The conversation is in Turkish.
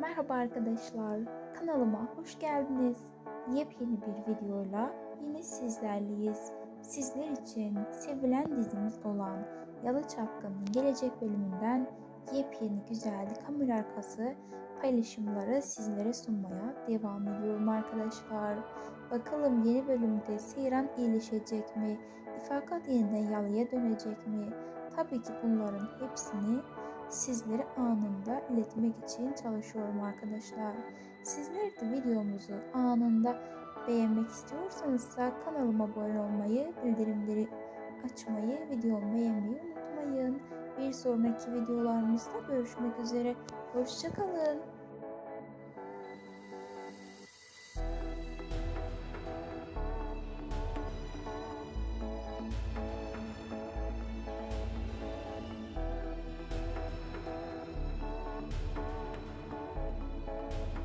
Merhaba arkadaşlar, kanalıma hoş geldiniz. Yepyeni bir videoyla yine sizlerleyiz. Sizler için sevilen dizimiz olan Yalı Çapkın'ın gelecek bölümünden yepyeni güzel kamera arkası paylaşımları sizlere sunmaya devam ediyorum arkadaşlar. Bakalım yeni bölümde Seyran iyileşecek mi? İfakat yeniden yalıya dönecek mi? Tabii ki bunların hepsini sizlere anında iletmek için çalışıyorum arkadaşlar. Sizler de videomuzu anında beğenmek istiyorsanız kanalıma abone olmayı, bildirimleri açmayı, videomu beğenmeyi unutmayın. Bir sonraki videolarımızda görüşmek üzere. Hoşçakalın.